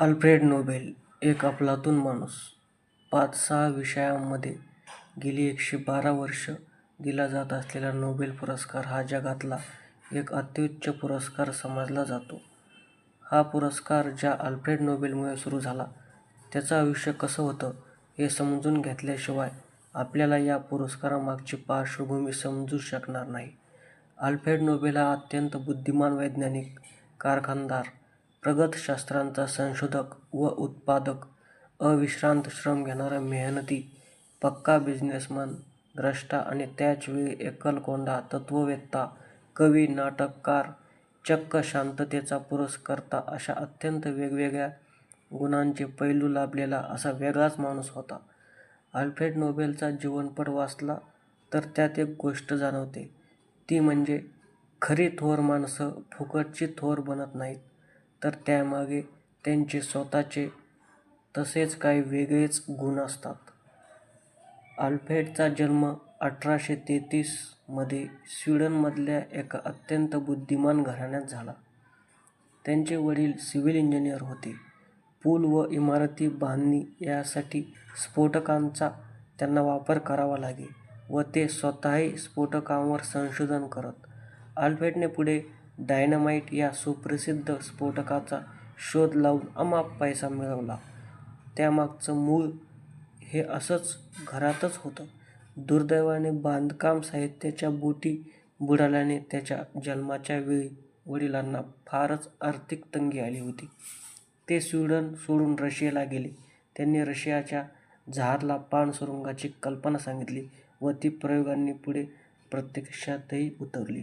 Alfred Nobel एक अफलातून माणूस. पाच-सहा विषयांमध्ये गेली एकशे बारा वर्ष दिला जात असलेला नोबेल पुरस्कार हा जगातला एक अत्युच्च पुरस्कार समजला जातो. हा पुरस्कार ज्या अल्फ्रेड नोबेलमुळे सुरू झाला, त्याचं आयुष्य कसं होतं हे समजून घेतल्याशिवाय आपल्याला या पुरस्कारामागची पार्श्वभूमी समजू शकणार नाही. अल्फ्रेड नोबेल हा अत्यंत बुद्धिमान वैज्ञानिक, कारखानदार, प्रगत शास्त्रांचा संशोधक व उत्पादक, अविश्रांत श्रम घेणारा मेहनती, पक्का बिझनेसमन, द्रष्टा आणि त्याचवेळी एकलकोंडा तत्ववेत्ता कवी, नाटककार, चक्क शांततेचा पुरस्कर्ता अशा अत्यंत वेगवेगळ्या गुणांचे पैलू लाभलेला असा वेगळाच माणूस होता. अल्फ्रेड नोबेलचा जीवनपट वाचला तर त्यात एक गोष्ट जाणवते ती म्हणजे खरी थोर माणसं फुकटची थोर बनत नाहीत, तर त्यामागे त्यांचे स्वतःचे तसेच काही वेगळेच गुण असतात. अल्फ्रेडचा जन्म अठराशे तेहतीसमध्ये स्वीडनमधल्या एका अत्यंत बुद्धिमान घराण्यात झाला. त्यांचे वडील सिव्हिल इंजिनियर होते. पूल व इमारती बांधणी यासाठी स्फोटकांचा त्यांना वापर करावा लागे व ते स्वतःही स्फोटकांवर संशोधन करत. अल्फ्रेडने पुढे डायनामाईट या सुप्रसिद्ध स्फोटकाचा शोध लावून अमाप पैसा मिळवला. त्यामागचं मूळ हे असंच घरातच होतं. दुर्दैवाने बांधकाम साहित्याच्या बोटी बुडाल्याने त्याच्या जन्माच्या वेळी वडिलांना फारच आर्थिक तंगी आली होती. ते स्वीडन सोडून रशियाला गेले. त्यांनी रशियाच्या झारला पाणसुरुंगाची कल्पना सांगितली व ती प्रयोगांनी पुढे प्रत्यक्षातही उतरली.